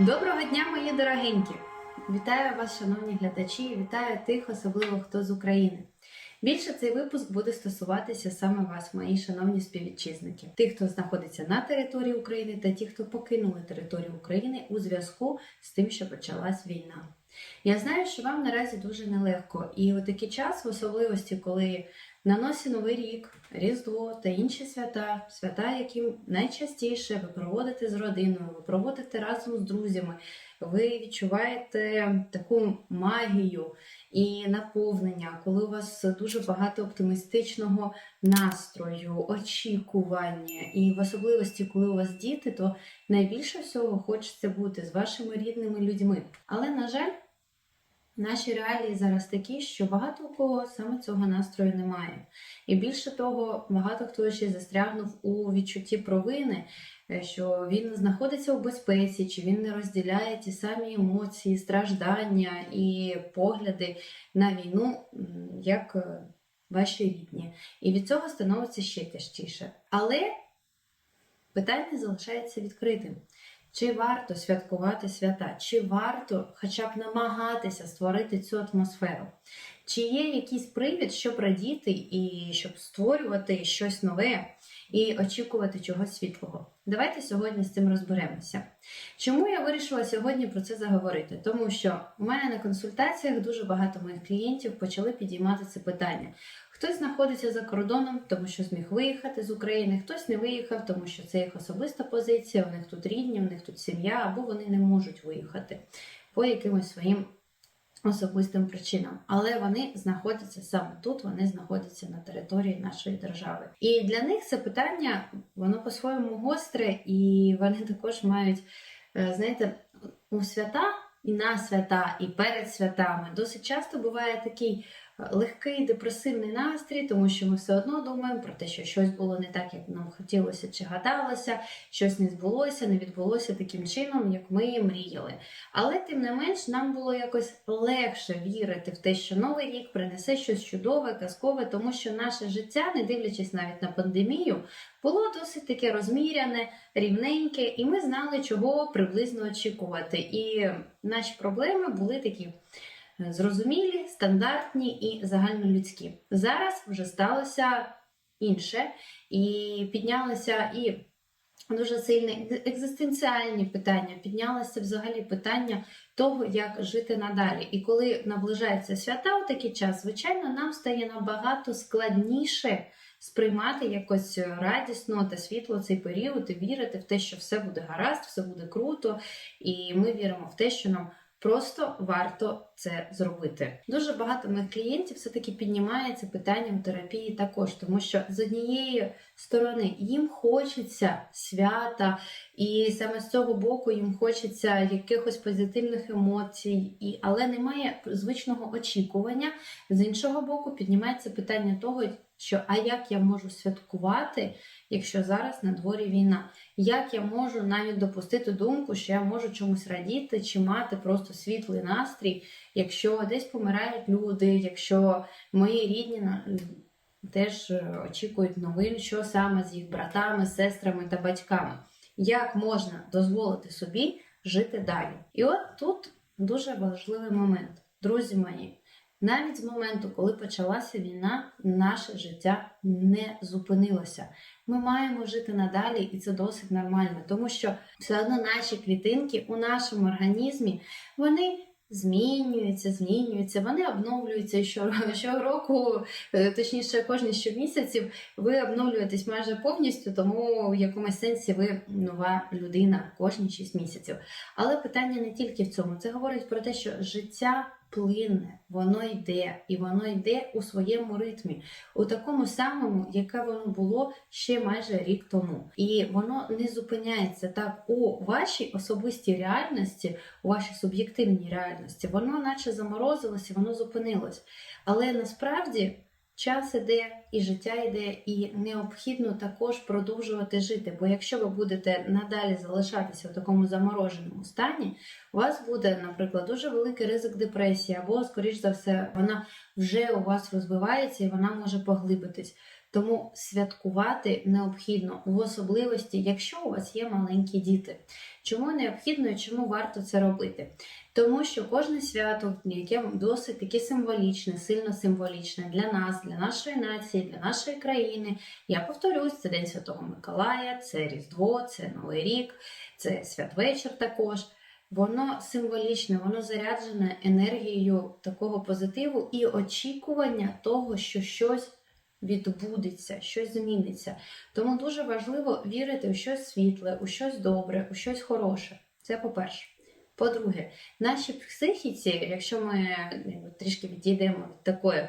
Доброго дня, мої дорогенькі! Вітаю вас, шановні глядачі, вітаю тих, особливо хто з України. Більше цей випуск буде стосуватися саме вас, мої шановні співвітчизники, тих, хто знаходиться на території України, та ті, хто покинули територію України у зв'язку з тим, що почалась війна. Я знаю, що вам наразі дуже нелегко, і у такий час, в особливості, коли на носі Новий рік, Різдво та інші свята, свята, які найчастіше ви проводите з родиною, ви проводите разом з друзями, ви відчуваєте таку магію і наповнення, коли у вас дуже багато оптимістичного настрою, очікування, і в особливості, коли у вас діти, то найбільше всього хочеться бути з вашими рідними людьми. Але, на жаль, Наші реалії зараз такі, що багато у кого саме цього настрою немає. І більше того, багато хто ще застрягнув у відчутті провини, е, що він знаходиться у безпеці, чи він не розділяє ті самі емоції, страждання і погляди на війну, як е, ваші рідні. І від цього становиться ще тяжчіше. Але питання залишається відкритим. Чи варто святкувати свята? Чи варто хоча б намагатися створити цю атмосферу? Чи є якийсь привід, щоб радіти і щоб створювати щось нове і очікувати чогось світлого? Давайте сьогодні з цим розберемося. Чому я вирішила сьогодні про це заговорити? Тому що у мене на консультаціях дуже багато моїх клієнтів почали підіймати це питання. Хтось знаходиться за кордоном, тому що зміг виїхати з України, хтось не виїхав, тому що це їх особиста позиція, у них тут рідні, у них тут сім'я, або вони не можуть виїхати по якимось своїм особистим причинам. Але вони знаходяться саме тут, вони знаходяться на території нашої держави. І для них це питання, воно по-своєму гостре, і вони також мають, е, знаєте, у свята. І на свята, і перед святами досить часто буває такий легкий депресивний настрій, тому що ми все одно думаємо про те, що щось було не так, як нам хотілося чи гадалося, щось не збулося, не відбулося таким чином, як ми мріяли. Але тим не менш, нам було якось легше вірити в те, що новий рік принесе щось чудове, казкове, тому що наше життя, не дивлячись навіть на пандемію, було досить таке розміряне, рівненьке, і ми знали, чого приблизно очікувати. І наші проблеми були такі зрозумілі, стандартні і загальнолюдські. Зараз вже сталося інше, і піднялися і дуже сильні екзистенціальні питання, піднялося взагалі питання того, як жити надалі. І коли наближаються свята у такий час, звичайно, нам стає набагато складніше. Сприймати якось радісно та світло цей період і вірити в те, що все буде гаразд, все буде круто, і ми віримо в те, що нам Просто варто це зробити. Дуже багато моїх клієнтів все-таки піднімається питання у терапії також, тому що з однієї сторони їм хочеться свята, і саме з цього боку їм хочеться якихось позитивних емоцій, і, але немає звичного очікування. З іншого боку, піднімається питання того, що а як я можу святкувати, якщо зараз на дворі війна? Як я можу навіть допустити думку, що я можу чомусь радіти чи мати просто світлий настрій, якщо десь помирають люди, якщо мої рідні теж е, очікують новин, що саме з їх братами, сестрами та батьками? Як можна дозволити собі жити далі? І от тут дуже важливий момент, друзі мої. Навіть з моменту, коли почалася війна, наше життя не зупинилося. Ми маємо жити надалі, і це досить нормально, тому що все одно наші клітинки у нашому організмі вони змінюються, змінюються, вони обновлюються і щороку, е, точніше, кожні щомісяців ви обновлюєтесь майже повністю, тому в якомусь сенсі ви нова людина кожні 6 місяців. Але питання не тільки в цьому. Це говорить про те, що життя плинне, воно йде, і воно йде у своєму ритмі, у такому самому, яке воно було ще майже рік тому. І воно не зупиняється так у вашій особистій реальності, у вашій суб'єктивній реальності, воно наче заморозилося, воно зупинилось. Але насправді. Час іде, і життя йде, і необхідно також продовжувати жити. Бо якщо ви будете надалі залишатися в такому замороженому стані, у вас буде, наприклад, дуже великий ризик депресії, або, скоріш за все, вона вже у вас розвивається і вона може поглибитись. Тому святкувати необхідно в особливості, якщо у вас є маленькі діти. Чому необхідно і чому варто це робити? Тому що кожне свято, яке досить таке символічне, сильно символічне для нас, для нашої нації, для нашої країни. Я повторюсь, це День Святого Миколая, це Різдво, це Новий рік, це святвечір також. Воно символічне, воно заряджене енергією такого позитиву і очікування того, що щось відбудеться, щось зміниться. Тому дуже важливо вірити у щось світле, у щось добре, у щось хороше. Це по-перше. По-друге, нашій психіці, якщо ми трішки відійдемо від такої,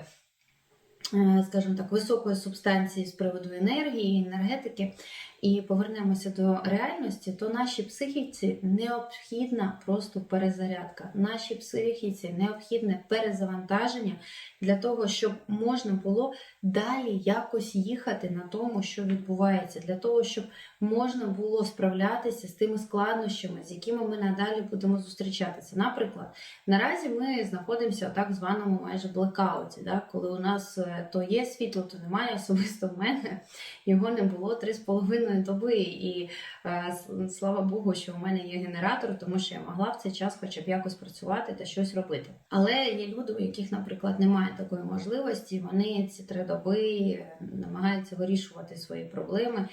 е, скажімо так, високої субстанції з приводу енергії, енергетики, і повернемося до реальності, то нашій психіці необхідна просто перезарядка. Нашій психіці необхідне перезавантаження для того, щоб можна було далі якось їхати на тому, що відбувається, для того, щоб можна було справлятися з тими складнощами, з якими ми надалі будемо зустрічатися. Наприклад, наразі ми знаходимося у так званому майже блекауті, да? коли у нас е, то є світло, то немає. Особисто в мене його не було 3,5 доби, і е, слава Богу, що у мене є генератор, тому що я могла в цей час хоча б якось працювати та щось робити. Але є люди, у яких, наприклад, немає такої можливості, вони ці три доби намагаються вирішувати свої проблеми. е,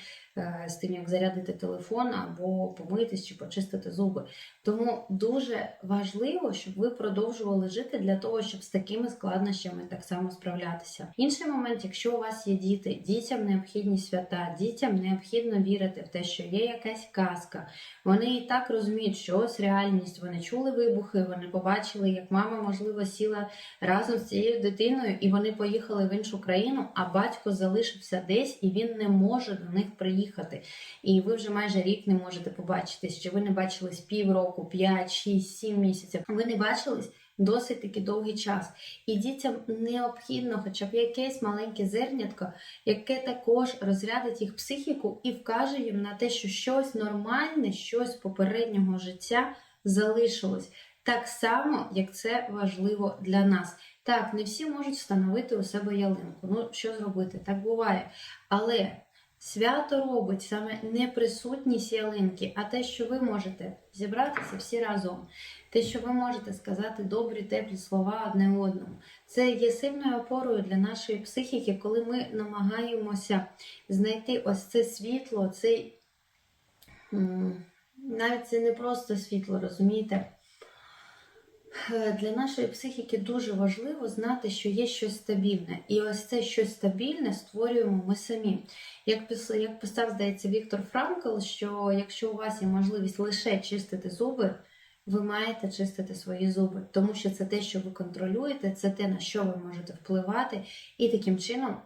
з тим, як зарядити телефон або помитись чи почистити зуби. Тому дуже важливо, щоб ви продовжували жити для того, щоб з такими складнощами так само справлятися. Інший момент, якщо у вас є діти, дітям необхідні свята, дітям необхідно вірити в те, що є якась казка. Вони і так розуміють, що ось реальність. Вони чули вибухи, вони побачили, як мама, можливо, сіла разом з цією дитиною, і вони поїхали в іншу країну, а батько залишився десь і він не може до них приїхати. І ви вже майже рік не можете побачитись, чи ви не бачились півроку, 5, 6, 7 місяців. Ви не бачились. Досить таки довгий час. І дітям необхідно хоча б якесь маленьке зернятко, яке також розрядить їх психіку і вкаже їм на те, що щось нормальне, щось попереднього життя залишилось. Так само, як це важливо для нас. Так, не всі можуть встановити у себе ялинку. Ну, що зробити? Так буває. Але свято робить саме не присутність ялинки, а те, що ви можете зібратися всі разом. Те, що ви можете сказати добрі, теплі слова одне одному. Це є сильною опорою для нашої психіки, коли ми намагаємося знайти ось це світло, цей навіть це не просто світло, розумієте? Е, для нашої психіки дуже важливо знати, що є щось стабільне. І ось це щось стабільне створюємо ми самі. Як писав, як писав, здається, Віктор Франкл, що якщо у вас є можливість лише чистити зуби, ви маєте чистити свої зуби, тому що це те, що ви контролюєте, це те, на що ви можете впливати, і таким чином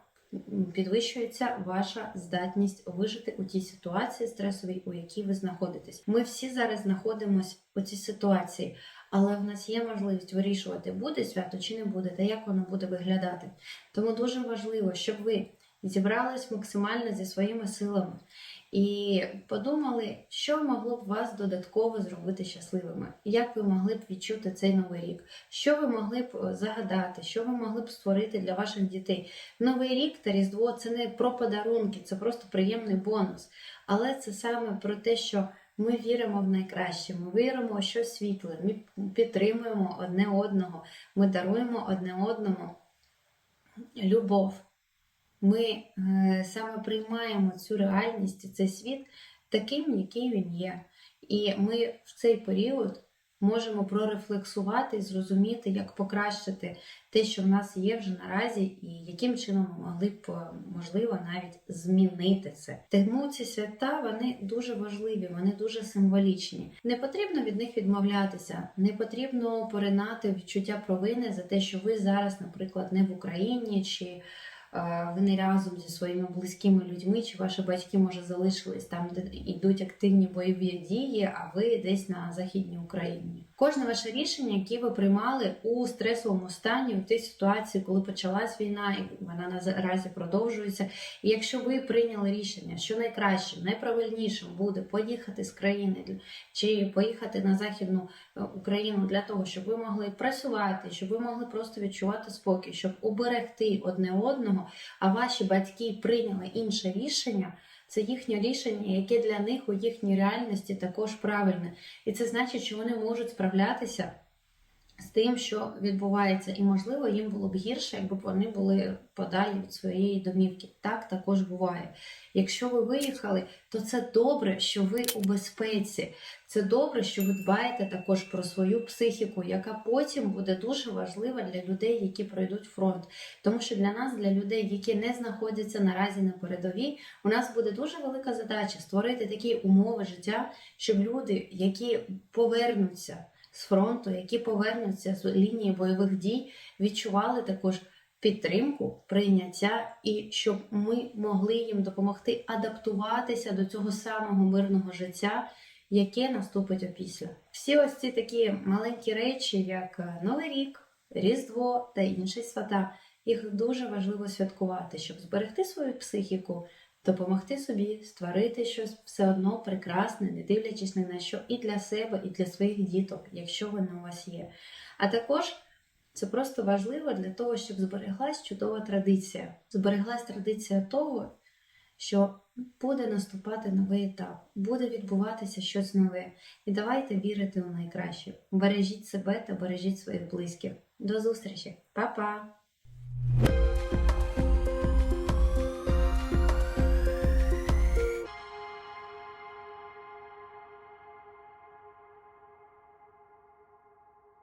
підвищується ваша здатність вижити у тій ситуації стресовій, у якій ви знаходитесь. Ми всі зараз знаходимося у цій ситуації, але в нас є можливість вирішувати, буде свято чи не буде, та як воно буде виглядати. Тому дуже важливо, щоб ви зібрались максимально зі своїми силами і подумали, що могло б вас додатково зробити щасливими, як ви могли б відчути цей новий рік, що ви могли б е, загадати, що ви могли б створити для ваших дітей. Новий рік та Різдво це не про подарунки, це просто приємний бонус. Але це саме про те, що ми віримо в найкраще, ми віримо, що світле, ми підтримуємо одне одного, ми даруємо одне одному любов ми е, саме приймаємо цю реальність, цей світ таким, який він є. І ми в цей період можемо прорефлексувати і зрозуміти, як покращити те, що в нас є вже наразі, і яким чином могли б, е, можливо, навіть змінити це. Тому ці свята вони дуже важливі, вони дуже символічні. Не потрібно від них відмовлятися, не потрібно поринати відчуття провини за те, що ви зараз, наприклад, не в Україні чи ви не разом зі своїми близькими людьми, чи ваші батьки, може, залишились там, де йдуть активні бойові дії, а ви десь на Західній Україні. Кожне ваше рішення, яке ви приймали у стресовому стані, у тій ситуації, коли почалась війна, і вона наразі продовжується. І якщо ви прийняли рішення, що найкращим, найправильнішим буде поїхати з країни чи поїхати на західну е, Україну для того, щоб ви могли працювати, щоб ви могли просто відчувати спокій, щоб уберегти одне одного, а ваші батьки прийняли інше рішення. Це їхнє рішення, яке для них у їхній реальності також правильне. І це значить, що вони можуть справлятися з тим, що відбувається, і можливо їм було б гірше, якби вони були подалі від своєї домівки. Так також буває. Якщо ви виїхали, то це добре, що ви у безпеці. Це добре, що ви дбаєте також про свою психіку, яка потім буде дуже важлива для людей, які пройдуть фронт. Тому що для нас, для людей, які не знаходяться наразі на передовій, у нас буде дуже велика задача створити такі умови життя, щоб люди, які повернуться з фронту, які повернуться з лінії бойових дій, відчували також підтримку, прийняття, і щоб ми могли їм допомогти адаптуватися до цього самого мирного життя, яке наступить опісля. Всі ось ці такі маленькі речі, як е, Новий рік, Різдво та інші свята, їх дуже важливо святкувати, щоб зберегти свою психіку, допомогти собі створити щось все одно прекрасне, не дивлячись ні на що, і для себе, і для своїх діток, якщо вони у вас є. А також це просто важливо для того, щоб збереглась чудова традиція. Збереглась традиція того, що буде наступати новий етап, буде відбуватися щось нове. І давайте вірити у найкраще. Бережіть себе та бережіть своїх близьких. До зустрічі, Па-па!